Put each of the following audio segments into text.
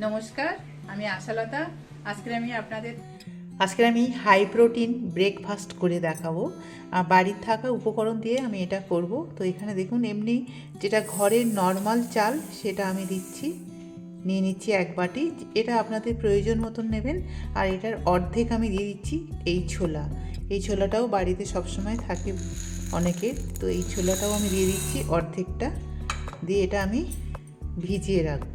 নমস্কার, আমি আশালতা। আজকে আমি আপনাদের আজকে আমি হাই প্রোটিন ব্রেকফাস্ট করে দেখাবো। আর বাড়ির থাকা উপকরণ দিয়ে আমি এটা করব। তো এখানে দেখুন, এমনি যেটা ঘরের নর্মাল চাল, সেটা আমি দিচ্ছি। নিয়ে নিচ্ছি এক বাটি। এটা আপনাদের প্রয়োজন মতন নেবেন। আর এটার অর্ধেক আমি দিয়ে দিচ্ছি এই ছোলা। এই ছোলাটাও বাড়িতে সবসময় থাকে অনেকের তো এই ছোলাটাও আমি দিয়ে দিচ্ছি অর্ধেকটা। দিয়ে এটা আমি ভিজিয়ে রাখব।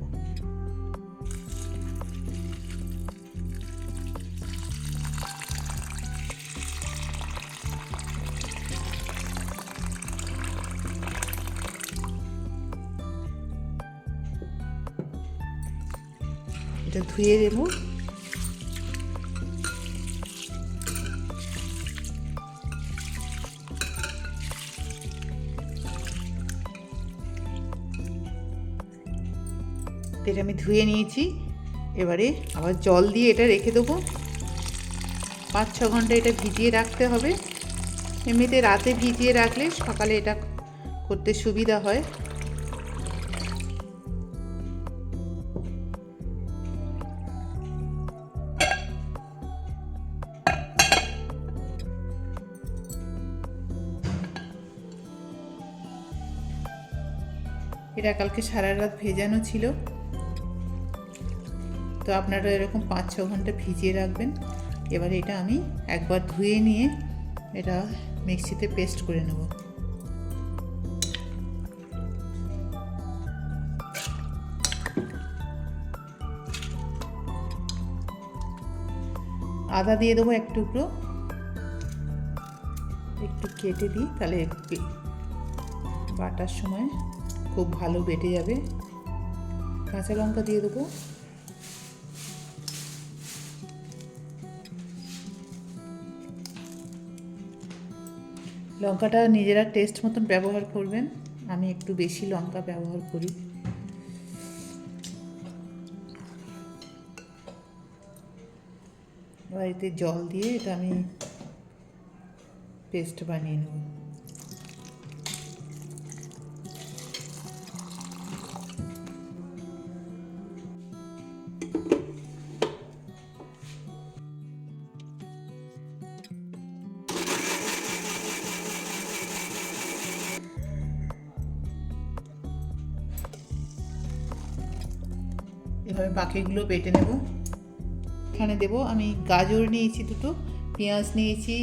এটা ধুয়ে দেবো। এটা আমি ধুয়ে নিয়েছি। এবারে আবার জল দিয়ে এটা রেখে দেবো। পাঁচ ছ ঘণ্টা এটা ভিজিয়ে রাখতে হবে। এমনিতে রাতে ভিজিয়ে রাখলে সকালে এটা করতে সুবিধা হয়। এটা কালকে সারা রাত ভেজানো ছিল। তো আপনারা এরকম পাঁচ, ছ ঘণ্টা ভিজিয়ে রাখবেন। এবার এটা আমি একবার ধুয়ে নিয়ে এটা মিক্সিতে পেস্ট করে নেব। আদা দিয়ে দেবো এক টুকরো। একটু কেটে দিই, তাহলে বাটার সময় খুব ভালো বেটে যাবে। কাঁচা লঙ্কা দিয়ে দেবো। লঙ্কাটা নিজেরা টেস্ট মতন ব্যবহার করবেন। আমি একটু বেশি লঙ্কা ব্যবহার করি। এতে জল দিয়ে এটা আমি পেস্ট বানিয়ে নেব। এভাবে বাকিগুলো বেটে নেব। এখানে দেব আমি গাজর নিয়েছি দুটো, পেঁয়াজ নিয়েছি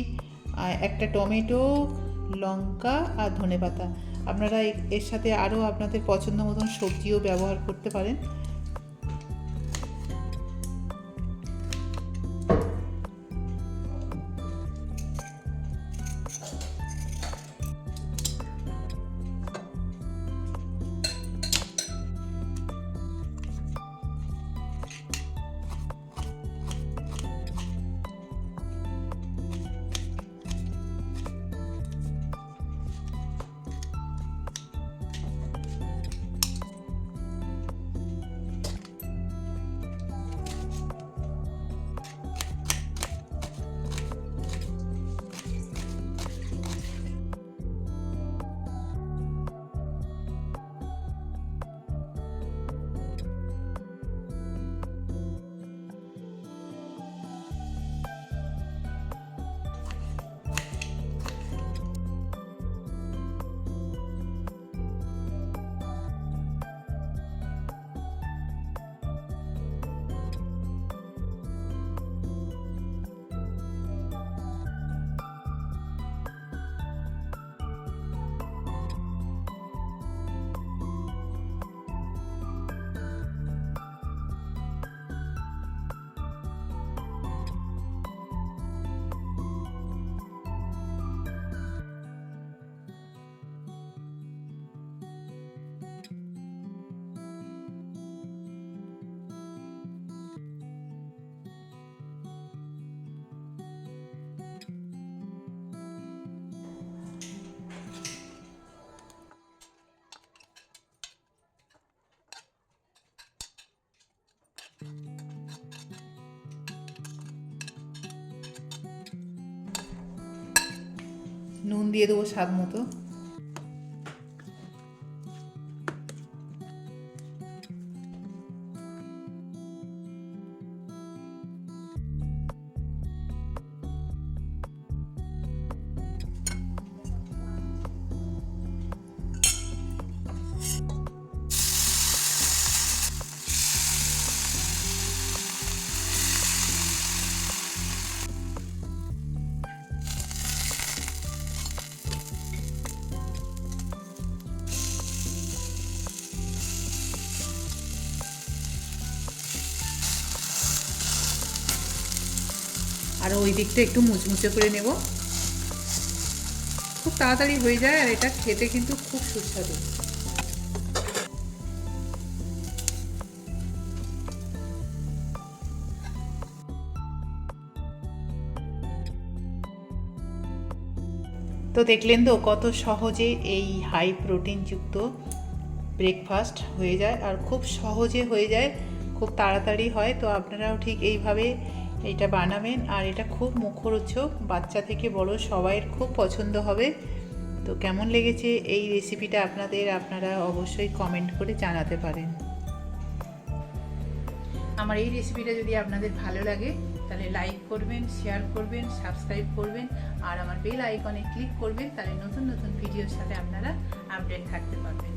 একটা টমেটো, লঙ্কা আর ধনে পাতা আপনারা এর সাথে আরও আপনাদের পছন্দ মতন সবজিও ব্যবহার করতে পারেন। নুন দিয়ে দেবো স্বাদ মতো। আর ওই দিকটা একটু মুচমুচে করে নেব। খুব তাড়াতাড়ি হয়ে যায় আর এটা খেতে কিন্তু খুব সুস্বাদু। তো দেখলেন তো কত সহজে এই হাই প্রোটিনযুক্ত ব্রেকফাস্ট হয়ে যায় আর খুব সহজে হয়ে যায়, খুব তাড়াতাড়ি হয়। তো আপনারাও ঠিক এইভাবে এটা বানাবেন আর এটা খুব মুখরোচক, বাচ্চা থেকে বড় সবাইয়ের খুব পছন্দ হবে। তো কেমন লেগেছে এই রেসিপিটা আপনাদের? আপনারা অবশ্যই কমেন্ট করে জানাতে পারেন। আমার এই রেসিপিটা যদি আপনাদের ভালো লাগে, তাহলে লাইক করবেন শেয়ার করবেন সাবস্ক্রাইব করবেন, আর আমার বেল আইকনে ক্লিক করবেন, তাহলে নতুন নতুন ভিডিওর সাথে আপনারা আপডেট থাকতে পারবেন।